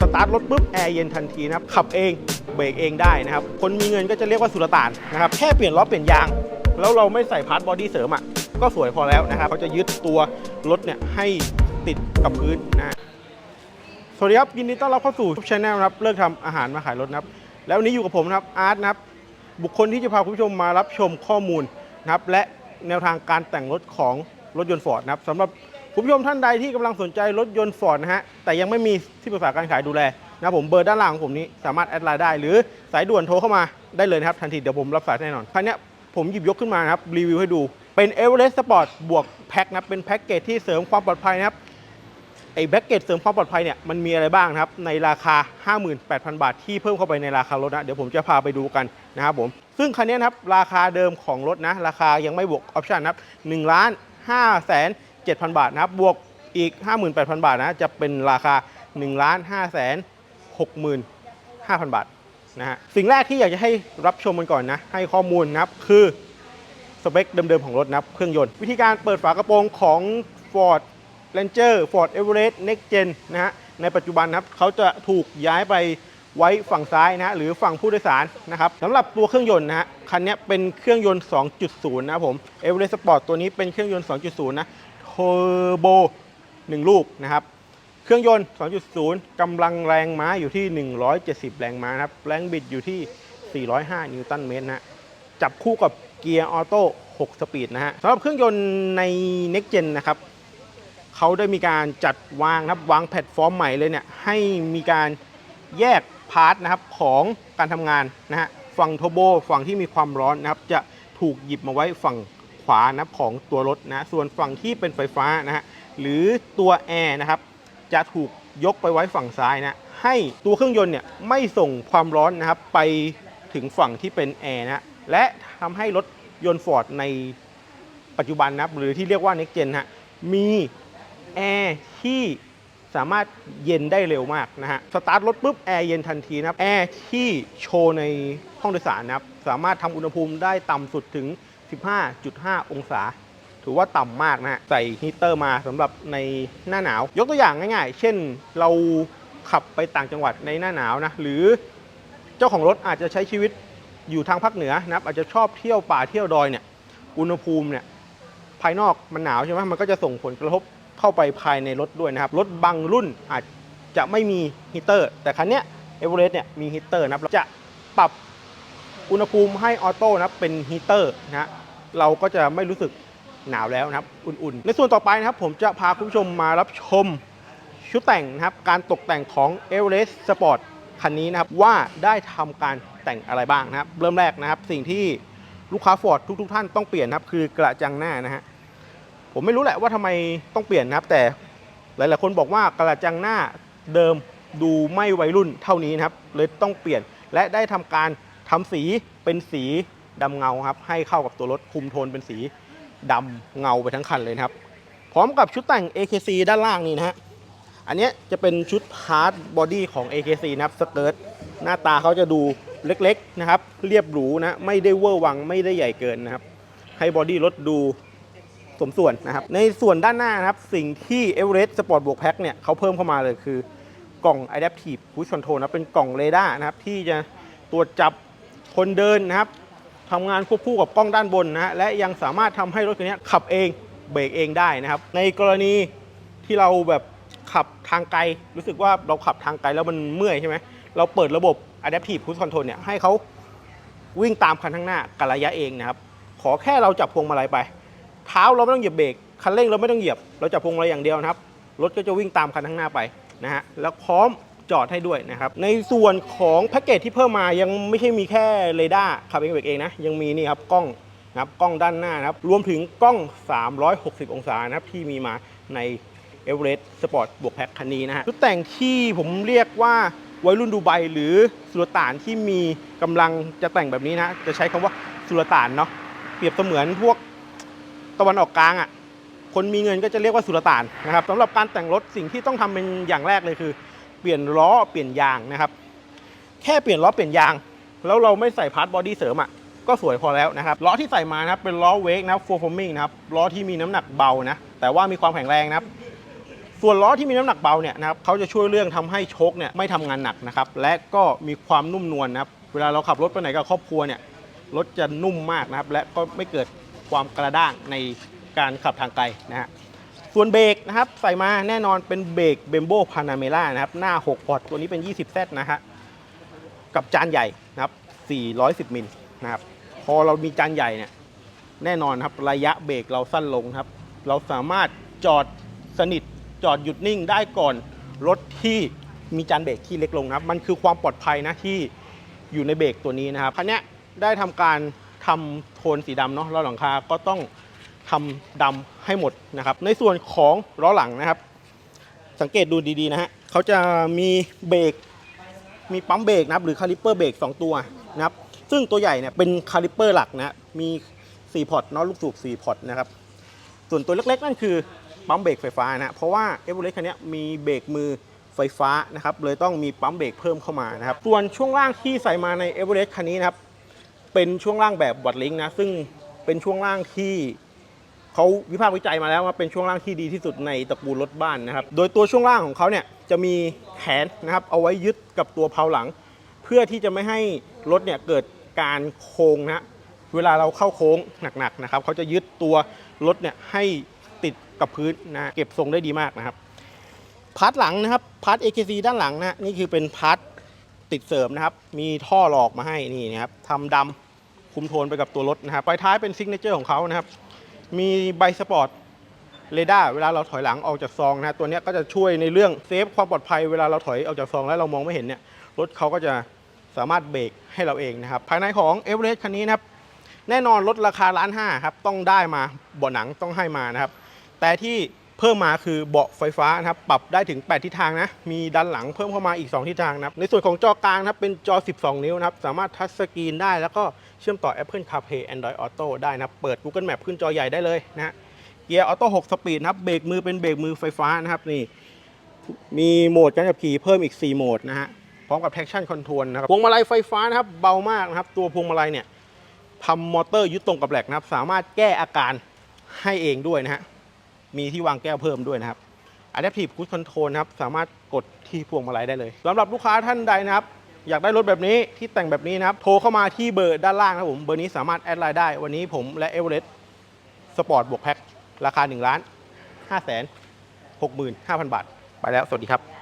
สตาร์ทรถปุ๊บแอร์เย็นทันทีนะครับ ขับเองเบรกเองได้นะครับ คนมีเงินก็จะเรียกว่าสุลต่านนะครับ แค่เปลี่ยนล้อเปลี่ยนยาง แล้วเราไม่ใส่พาร์ทบอดี้เสริมอะ ก็สวยพอแล้วนะครับ เขาจะยึดตัวรถเนี่ยให้ติดกับพื้นนะสวัสดีครับยินดีต้อนรับเข้าสู่ช anel นะครับ เลิกทำอาหารมาขายรถนะครับ แล้ววันนี้อยู่กับผมนะครับอาร์ตนะครับ บุคคลที่จะพาคุณผู้ชมมารับชมข้อมูลนะครับและแนวทางการแต่งรถของรถยนต์ฟอร์ดนะครับสำหรับ คุณผู้ชมท่านใดที่กำลังสนใจรถยนต์ฟอร์ดนะฮะแต่ยังไม่มีที่ปรึกษาการขายดูแลนะผมเบอร์ด้านล่างของผมนี้สามารถแอดไลน์ได้ หรือสายด่วนโทรเข้ามาได้เลยนะครับทันทีเดี๋ยวผมรับสายแน่นอนครั้งนี้ผมหยิบยกขึ้นมานะครับรีวิวให้ดูเป็น e v e r e s t Sport บวกแพ็คนะเป็นแพ็กเกจที่เสริมความปลอดภัยนะครับไอ้แบ็กเกจเสริมความปลอดภัยเนี่ยมันมีอะไรบ้างนะครับในราคา 58,000 บาท ที่เพิ่มเข้าไปในราคารถนะเดี๋ยวผมจะพาไปดูกันนะครับผมซึ่งคันนี้นะครับราคาเดิมของรถนะราคายังไม่บวกออปชั่นนะครับ1ล้าน5แสน 7,000 บาทนะครับ บวกอีก 58,000 บาทนะ จะเป็นราคา1ล้าน5แสน65,000 บาทนะฮะ สิ่งแรกที่อยากจะให้รับชมกันก่อนนะ ให้ข้อมูลนะครับ คือสเปคเดิมๆของรถนะครับ เครื่องยนต์ วิธีการเปิดฝากระโปรงของ Ford Ranger Ford Everest Next Gen นะฮะ ในปัจจุบันนะครับเขาจะถูกย้ายไปไว้ฝั่งซ้ายนะฮะหรือฝั่งผู้โดยสารนะครับสำหรับตัวเครื่องยนต์นะฮะคันนี้เป็นเครื่องยนต์ 2.0 นะครับผม Everest Sport ตัวนี้เป็นเครื่องยนต์ 2.0 นะ ทอร์โบ1 ลูกนะครับ เครื่องยนต์ 2.0 กำลังแรงม้าอยู่ที่ 170 แรงม้าครับ แรงบิดอยู่ที่ 405 นิวตันเมตรนะฮะจับคู่กับเกียร์ออโต้ 6 สปีดนะฮะสำหรับเครื่องยนต์ใน Next Gen นะครับเขาได้มีการจัดวางนะครับวางแพลตฟอร์มใหม่เลยเนี่ยให้มีการแยกพาร์ทนะครับของการทำงานนะฮะฝั่งโทโบฝั่งที่มีความร้อนนะครับจะถูกหยิบมาไว้ฝั่ง ขวานับของตัวรถนะส่วนฝั่งที่เป็นไฟฟ้านะฮะหรือตัวแอร์นะครับจะถูกยกไปไว้ฝั่งซ้ายนะให้ตัวเครื่องยนต์เนี่ยไม่ส่งความร้อนนะครับไปถึงฝั่งที่เป็นแอร์นะและทำให้รถยนต์ฟอร์ดในปัจจุบันนะครับหรือที่เรียกว่า Next Gen ฮะมีแอร์ที่สามารถเย็นได้เร็วมากนะฮะ สตาร์ทรถปุ๊บแอร์เย็นทันทีนะครับ แอร์ที่โชว์ในห้องโดยสารนะครับ สามารถทำอุณหภูมิได้ต่ำสุดถึง 15.5 องศา ถือว่าต่ำมากนะฮะใส่ฮีเตอร์มาสำหรับในหน้าหนาว ยกตัวอย่างง่ายๆ เช่นเราขับไปต่างจังหวัดในหน้าหนาวนะ หรือเจ้าของรถอาจจะใช้ชีวิตอยู่ทางภาคเหนือนะครับอาจจะชอบเที่ยวป่าเที่ยวดอยเนี่ยอุณหภูมิเนี่ยภายนอกมันหนาวใช่ไหมมันก็จะส่งผลกระทบเข้าไปภายในรถด้วยนะครับ รถบางรุ่นอาจจะไม่มีฮีเตอร์ แต่คันเนี้ยเอเวอเรสต์เนี่ยมีฮีเตอร์นะครับจะปรับ อุณหภูมิให้ออโต้นะเป็นฮีเตอร์นะฮะเราก็จะไม่รู้สึกหนาวแล้วนะครับ อุ่นๆ ในส่วนต่อไปนะครับ ผมจะพาคุณผู้ชมมารับชมชุดแต่งนะครับ การตกแต่งของ e v e r e s t Sport คันนี้นะครับ ว่าได้ทำการแต่งอะไรบ้างนะครับ เริ่มแรกนะครับ สิ่งที่ลูกค้า Ford ทุก ๆ ท่านต้องเปลี่ยนนะครับ คือกระจังหน้านะฮะผมไม่รู้แหละว่าทำไมต้องเปลี่ยนนะครับ แต่หลายๆคนบอกว่ากระจังหน้าเดิมดูไม่วัยรุ่นเท่านี้นะครับเลยต้องเปลี่ยนและได้ทำการ ทำสีเป็นสีดำเงาครับ ให้เข้ากับตัวรถคุมโทนเป็นสีดำเงาไปทั้งคันเลยนะครับ พร้อมกับชุดแต่ง AKC ด้านล่างนี่นะฮะ อันเนี้ยจะเป็นชุดพาร์ทบอดี้ของ AKC นะครับสเกิร์ตหน้าตาเขาจะดูเล็กๆนะครับ เรียบหรูนะ ไม่ได้เวอร์วังไม่ได้ใหญ่เกินนะครับ ให้บอดี้รถดูสมส่วนนะครับ ในส่วนด้านหน้านะครับ สิ่งที่ Everest Sport บวกแพ็คเนี่ยเขาเพิ่มเข้ามาเลยคือกล่อง Adaptive Cruise Control นะเป็นกล่องเรดาร์นะครับที่จะตรวจจับ คนเดินนะครับทำงานควบคู่กับกล้องด้านบนนะฮะและยังสามารถทำให้รถคันนี้ขับเองเบรกเองได้นะครับ ในกรณีที่เราแบบขับทางไกล รู้สึกว่าเราขับทางไกลแล้วมันเมื่อยใช่ไหมเราเปิดระบบ Adaptive Cruise Control เนี่ยให้เขาวิ่งตามคันข้างหน้ากับระยะเองนะครับ ขอแค่เราจับพวงมาลัยไป เท้าเราไม่ต้องเหยียบเบรกคันเร่งเราไม่ต้องเหยียบ เราจับพวงมาลัยอย่างเดียวนะครับรถก็จะวิ่งตามคันข้างหน้าไปนะฮะแล้วพร้อม จอดให้ด้วยนะครับ ในส่วนของแพ็กเกจที่เพิ่มมายังไม่ใช่มีแค่เรดาร์ขับเองเบรกเองนะ ยังมีนี่ครับกล้องนะครับกล้องด้านหน้านะครับ รวมถึงกล้อง 360 องศานะครับที่มีมาใน e v e r e s t Sport บวกแพ็คคันนี้นะฮะชุดแต่งที่ผมเรียกว่าวัยรุ่นดูไบหรือสุลต่านที่มีกำลังจะแต่งแบบนี้นะ จะใช้คำว่าสุลต่านเนาะเปรียบเสมือนพวกตะวันออกกลางอะคนมีเงินก็จะเรียกว่าสุลต่านนะครับสำหรับการแต่งรถสิ่งที่ต้องทำเป็นอย่างแรกเลยคือ เปลี่ยนล้อเปลี่ยนยางนะครับ แค่เปลี่ยนล้อเปลี่ยนยาง แล้วเราไม่ใส่พาร์ทบอดี้เสริมอะก็สวยพอแล้วนะครับล้อที่ใส่มานะครับเป็นล้อเวกนะโฟร์ฟอร์มิงนะครับล้อที่มีน้ำหนักเบานะแต่ว่ามีความแข็งแรงนะครับส่วนล้อที่มีน้ำหนักเบาเนี่ยนะครับเขาจะช่วยเรื่องทำให้โชคเนี่ยไม่ทำงานหนักนะครับและก็มีความนุ่มนวลนะครับเวลาเราขับรถไปไหนกับครอบครัวเนี่ยรถจะนุ่มมากนะครับและก็ไม่เกิดความกระด้างในการขับทางไกลนะฮะ ส่วนเบรกนะครับ ใส่มาแน่นอนเป็นเบรกเบมโบพานาเมล่านะครับ หน้า 6 พอร์ตตัวนี้เป็น 20 เซตนะฮะกับจานใหญ่นะครับ 410 มิลนะครับ พอเรามีจานใหญ่เนี่ยแน่นอนครับระยะเบรกเราสั้นลงครับ เราสามารถจอดสนิทจอดหยุดนิ่งได้ก่อนรถที่มีจานเบรกที่เล็กลงนะครับ มันคือความปลอดภัยนะที่อยู่ในเบรกตัวนี้นะครับคันนี้ได้ทำการทำโทนสีดำเนาะล้อหลังคาก็ต้อง ทำดำให้หมดนะครับ ในส่วนของล้อหลังนะครับ สังเกตดูดีๆนะฮะเขาจะมีเบรกมีปั๊มเบรกนะครับหรือคาลิปเปอร์เบรก2ตัวนะครับ ซึ่งตัวใหญ่เนี่ยเป็นคาลิปเปอร์หลักนะมี4พอร์ตเนาะลูกสูบ4พอร์ตนะครับ ส่วนตัวเล็กๆ นั่นคือปั๊มเบรกไฟฟ้านะเพราะว่าเอเวอเรสต์คันนี้มีเบรกมือไฟฟ้านะครับเลยต้องมีปั๊มเบรกเพิ่มเข้ามานะครับ ส่วนช่วงล่างที่ใส่มาในเอเวอเรสต์คันนี้นะครับเป็นช่วงล่างแบบบอดลิงก์นะซึ่งเป็นช่วงล่างที่ เขาวิพากษ์วิจัยมาแล้วว่าเป็นช่วงล่างที่ดีที่สุดในตระกูลรถบ้านนะครับ โดยตัวช่วงล่างของเขาเนี่ยจะมีแขนนะครับเอาไว้ยึดกับตัวเพลาหลัง เพื่อที่จะไม่ให้รถเนี่ยเกิดการโค้งนะเวลาเราเข้าโค้งหนักๆนะครับเขาจะยึดตัวรถเนี่ยให้ติดกับพื้นนะเก็บทรงได้ดีมากนะครับพาร์ทหลังนะครับพาร์ท AKC ด้านหลังนะนี่คือเป็นพาร์ทติดเสริมนะครับ มีท่อหลอกมาให้นี่นะครับทำดำคุมโทนไปกับตัวรถนะครับไฟท้ายเป็นซิกเนเจอร์ของเขานะครับ มีใบสปอร์ตเรดาร์เวลาเราถอยหลังออกจากซองนะตัวนี้ก็จะช่วยในเรื่องเซฟความปลอดภัยเวลาเราถอยออกจากซองแล้วเรามองไม่เห็นเนี่ยรถเขาก็จะสามารถเบรกให้เราเองนะครับ ภายในของเอเวอเรสต์คันนี้นะครับ แน่นอนรถราคาล้านห้าครับ ต้องได้มาบ่อหนังต้องให้มานะครับ แต่ที่ เพิ่มมาคือเบาะไฟฟ้านะครับปรับได้ถึง 8 ทิศทางนะมีด้านหลังเพิ่มเข้ามาอีก 2 ทิศทางนะครับในส่วนของจอกลางนะครับเป็นจอ 12 นิ้วนะครับสามารถทัชสกรีนได้แล้วก็เชื่อมต่อ Apple CarPlay Android Auto ได้นะเปิด Google Map ขึ้นจอใหญ่ได้เลยนะฮะเกียร์ออโต้6สปีดนะครับเบรกมือเป็นเบรกมือไฟฟ้านะครับนี่มีโหมดการขับขี่เพิ่มอีก 4 โหมดนะฮะพร้อมกับ traction control นะครับพวงมาลัยไฟฟ้านะครับเบามากนะครับตัวพวงมาลัยเนี่ยทำมอเตอร์ยึดตรงกับแหลกนะครับ สามารถแก้อาการให้เองด้วยนะฮะ มีที่วางแก้วเพิ่มด้วยนะครับ Adaptive Cruise Control นะครับ สามารถกดที่พวงมาลัยได้เลยสำหรับลูกค้าท่านใดนะครับ อยากได้รถแบบนี้ที่แต่งแบบนี้นะครับ โทรเข้ามาที่เบอร์ด้านล่างนะผมเบอร์นี้สามารถแอดไลน์ได้ วันนี้ผมและเอเวอเรสต์สปอร์ตบวกแพ็คราคา1ล้าน5แสน65,000 บาท ไปแล้ว สวัสดีครับ